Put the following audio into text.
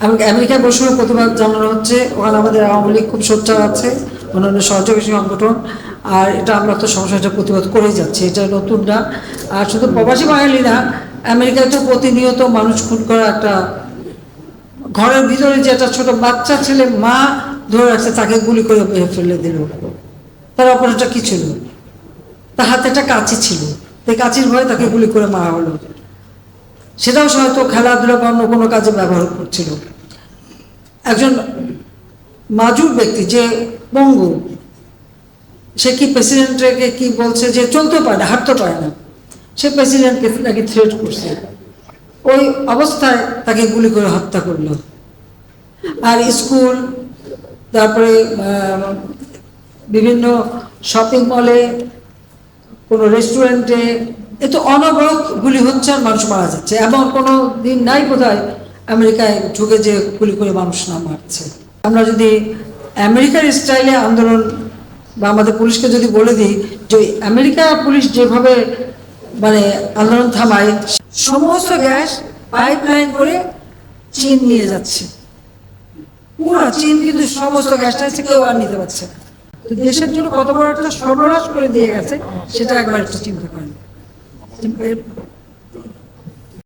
America- আমেরিকায় বসে প্রতিবাদ জানানো হচ্ছে। ওখানে আমাদের আওয়ামী লীগ খুব সোচ্চার আছে, অন্যান্য সহযোগী সংগঠন। আর এটা আমরা তো সমস্যাটা প্রতিবাদ করেই যাচ্ছি, এটা নতুন না। আর শুধু প্রবাসী বাঙালি না আমেরিকায় তো প্রতিনিয়ত মানুষ খুন করা একটা ঘরের ভিতরে যে একটা ছোট বাচ্চা ছেলে, মা ধরে রাখছে, তাকে গুলি করে ফেলে দিল তার অপরাধটা কি ছিল? তার হাতে একটা কাঁচি ছিল। সেই কাঁচির ভয়ে তাকে গুলি করে মারা হলো। সেটাও হয়তো খেলাধুলা বা অন্য কোনো কাজে ব্যবহার করছিল। একজন মাজুর ব্যক্তি যে পঙ্গু, সে কি প্রেসিডেন্টকে কি বলছে যে চলতে পারে না হাঁটতে পারে না, সে প্রেসিডেন্টকে নাকি থ্রেট করছে। ওই অবস্থায় তাকে গুলি করে হত্যা করল। আর স্কুল, তারপরে বিভিন্ন শপিং মলে কোনো রেস্টুরেন্টে এ অনবরত গুলি হচ্ছে আর মানুষ মারা যাচ্ছে। এমন কোনো দিন নাই বোধহয় আমেরিকায় ঢুকে যে গুলি করে মানুষ না মারছে। আমরা যদি আমেরিকার স্টাইলে আন্দোলন বা আমাদের পুলিশকে যদি বলে দিই যে আমেরিকা পুলিশ যেভাবে মানে আন্দোলন থামায়, সমস্ত গ্যাস পাইপ লাইন করে চীন নিয়ে যাচ্ছে। পুরো চীন কিন্তু সমস্ত গ্যাসটা এসে কেউ আর নিতে পারছে না। তো দেশের জন্য কত বড় একটা সর্বনাশ করে দিয়ে গেছে, সেটা একবার একটু চিন্তা করেন। теплый